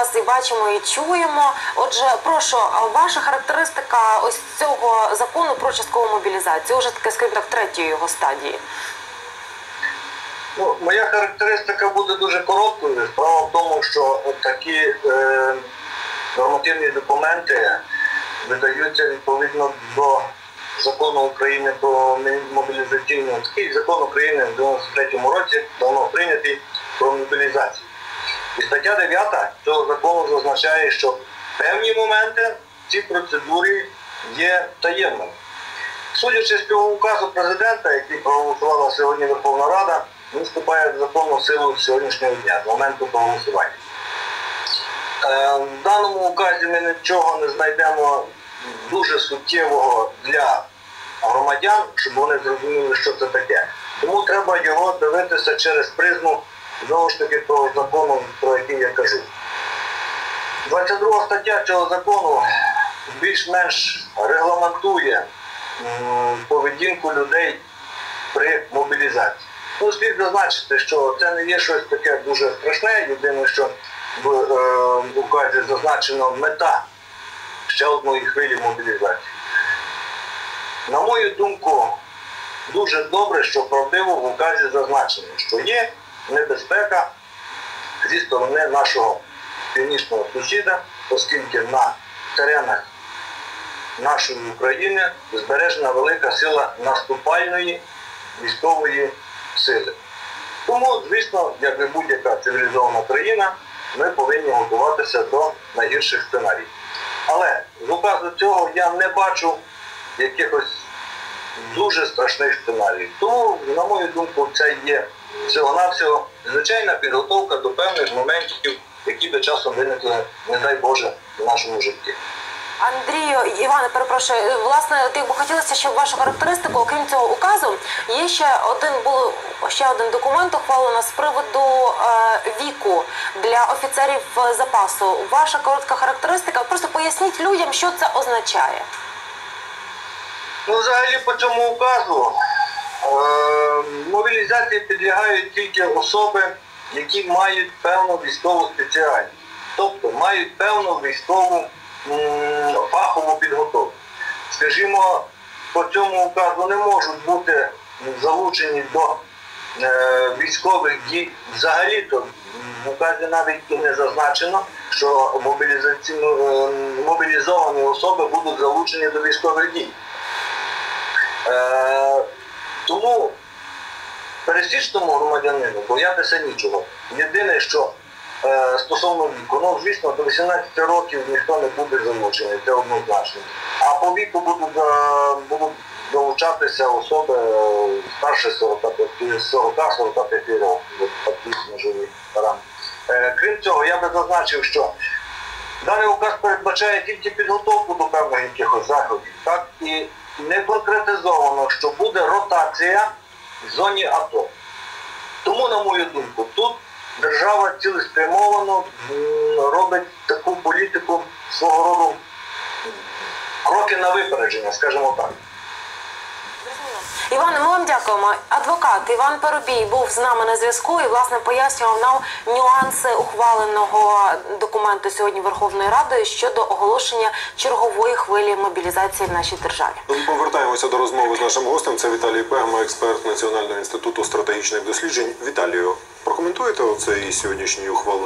вас і бачимо, і чуємо. Отже, прошу, ваша характеристика ось цього закону про часткову мобілізацію, вже таке, скажімо так, третьої його стадії. Ну, моя характеристика буде дуже короткою. Справа в тому, що такі е, нормативні документи видаються відповідно до закону України про мобілізаційну. Такий закон України в 93-му році давно прийнятий про мобілізацію. І стаття 9 цього закону зазначає, що певні моменти в цій процедурі є таємними. Судячи з цього указу президента, який проголосувала сьогодні Верховна Рада, він вступає в законну силу сьогоднішнього дня, з моменту проголосування. Е, В даному указі ми нічого не знайдемо дуже суттєвого для громадян, щоб вони зрозуміли, що це таке. Тому треба його дивитися через призму знову ж таки того закону, про який я кажу. 22 стаття цього закону більш-менш регламентує поведінку людей при мобілізації. Ну, слід зазначити, що це не є щось таке дуже страшне. Єдине, що в е, указі зазначено мета ще одної хвилі мобілізації. На мою думку, дуже добре, що правдиво в указі зазначено, що є небезпека зі сторони нашого північного сусіда, оскільки на теренах нашої України збережена велика сила наступальної військової сили. Тому, звісно, як і будь-яка цивілізована країна, ми повинні готуватися до найгірших сценаріїв. Але з указу цього я не бачу якихось дуже страшних сценаріїв. Тому, на мою думку, це є всього-навсього звичайна підготовка до певних моментів, які би часом виникли, не дай Боже, в нашому житті. Андрію, Іване, перепрошую, власне, от якби хотілося, щоб вашу характеристику, окрім цього указу, є ще один був ще один документ ухвалено з приводу е, віку для офіцерів запасу. Ваша коротка характеристика. Просто поясніть людям, що це означає. Ну, взагалі по цьому указу е, мобілізації підлягають тільки особи, які мають певну військову спеціальність, тобто мають певну військову фахову підготовку. Скажімо, по цьому указу не можуть бути залучені до е, військових дій. Взагалі-то в указі навіть і не зазначено, що е, мобілізовані особи будуть залучені до військових дій. Е, тому пересічному громадянину боятися нічого. Єдине, що е, стосовно віку, ну звісно, до 18 років ніхто не буде залучений, це однозначно. А по віку будуть, е, будуть долучатися особи старше 40-45 років, такі можливі параметри. Крім цього, я би зазначив, що Даний указ передбачає тільки підготовку до певних якихось заходів, так і не конкретизовано, що буде ротація в зоні АТО. Тому, на мою думку, тут держава цілеспрямовано робить таку політику свого роду кроки на випередження, скажімо так. Іване, ми вам дякуємо. Адвокат Іван Парубій був з нами на зв'язку і власне пояснював нам нюанси ухваленого документу сьогодні Верховної Ради щодо оголошення чергової хвилі мобілізації в нашій державі. Повертаємося до розмови з нашим гостем. Це Віталій Пегма, експерт Національного інституту стратегічних досліджень. Віталію, прокоментуєте оцей сьогоднішній ухвалений